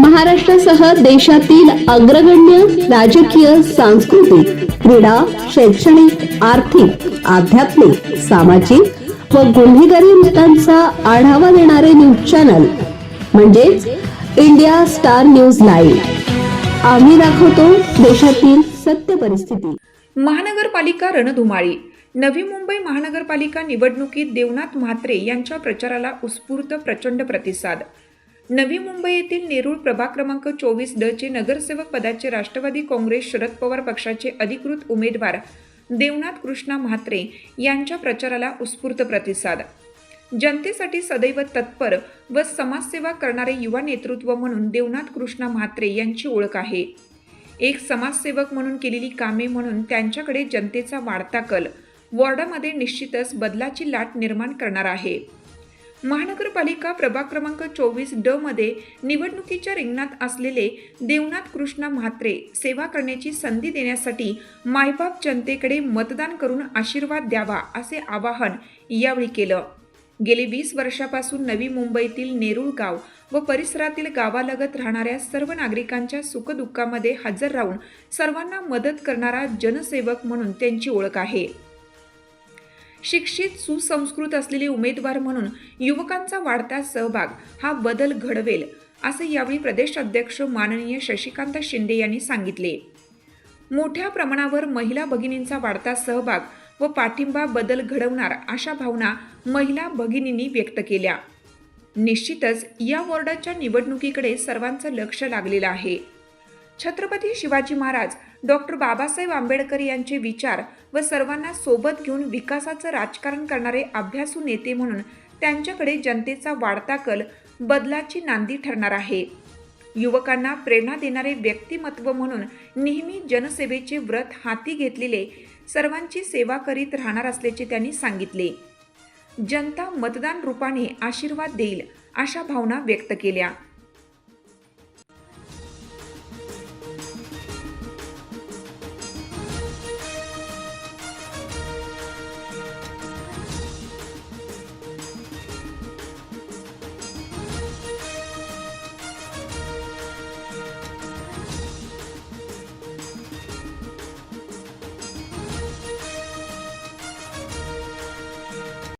महाराष्ट्रासह देशातील अग्रगण्य राजकीय सांस्कृतिक क्रीडा शैक्षणिक आर्थिक आध्यात्मिक सामाजिक व गुन्हेगारी वृत्तांचा आढावा देणारे न्यूज चॅनल म्हणजेच इंडिया स्टार न्यूज लाईव्ह. आम्ही दाखवतो देशातील सत्य परिस्थिती. महानगरपालिका रणधुमाळी. नवी मुंबई महानगरपालिका निवडणुकीत देवनाथ म्हात्रे यांच्या प्रचाराला उत्स्फूर्त प्रचंड प्रतिसाद. नवी मुंबई येथील नेरूळ प्रभाग क्रमांक चोवीस ड चे नगरसेवक पदाचे राष्ट्रवादी काँग्रेस शरद पवार पक्षाचे अधिकृत उमेदवार देवनाथ कृष्णा म्हात्रे यांच्या प्रचाराला उत्स्फूर्त प्रतिसाद. जनतेसाठी सदैव तत्पर व समाजसेवा करणारे युवा नेतृत्व म्हणून देवनाथ कृष्णा म्हात्रे यांची ओळख आहे. एक समाजसेवक म्हणून केलेली कामे म्हणून त्यांच्याकडे जनतेचा वाढता कल वॉर्डामध्ये निश्चितच बदलाची लाट निर्माण करणार आहे. महानगरपालिका प्रभाग क्रमांक चोवीस ड मध्ये निवडणुकीच्या रिंगणात असलेले देवनाथ कृष्णा म्हात्रे सेवा करण्याची संधी देण्यासाठी मायबाप जनतेकडे मतदान करून आशीर्वाद द्यावा असे आवाहन यावेळी केलं. गेली वीस वर्षापासून नवी मुंबईतील नेरूळ गाव व परिसरातील गावालगत राहणाऱ्या सर्व नागरिकांच्या सुखदुःखामध्ये हजर राहून सर्वांना मदत करणारा जनसेवक म्हणून त्यांची ओळख आहे. शिक्षित सुसंस्कृत असलेले उमेदवार म्हणून युवकांचा वाढता सहभाग हा बदल घडवेल असे यावेळी प्रदेश अध्यक्ष माननीय शशिकांत शिंदे यांनी सांगितले. मोठ्या प्रमाणावर महिला भगिनींचा वाढता सहभाग व पाठिंबा बदल घडवणार अशा भावना महिला भगिनींनी व्यक्त केल्या. निश्चितच या वॉर्डाच्या निवडणुकीकडे सर्वांचं लक्ष लागलेलं आहे. छत्रपती शिवाजी महाराज डॉक्टर बाबासाहेब आंबेडकर यांचे विचार व सर्वांना सोबत घेऊन विकासाचं राजकारण करणारे अभ्यासू नेते म्हणून त्यांच्याकडे जनतेचा वाढता कल बदलाची नांदी ठरणार आहे. युवकांना प्रेरणा देणारे व्यक्तिमत्व म्हणून नेहमी जनसेवेचे व्रत हाती घेतलेले सर्वांची सेवा करीत राहणार असल्याचे त्यांनी सांगितले. जनता मतदान रूपाने आशीर्वाद देईल अशा भावना व्यक्त केल्या.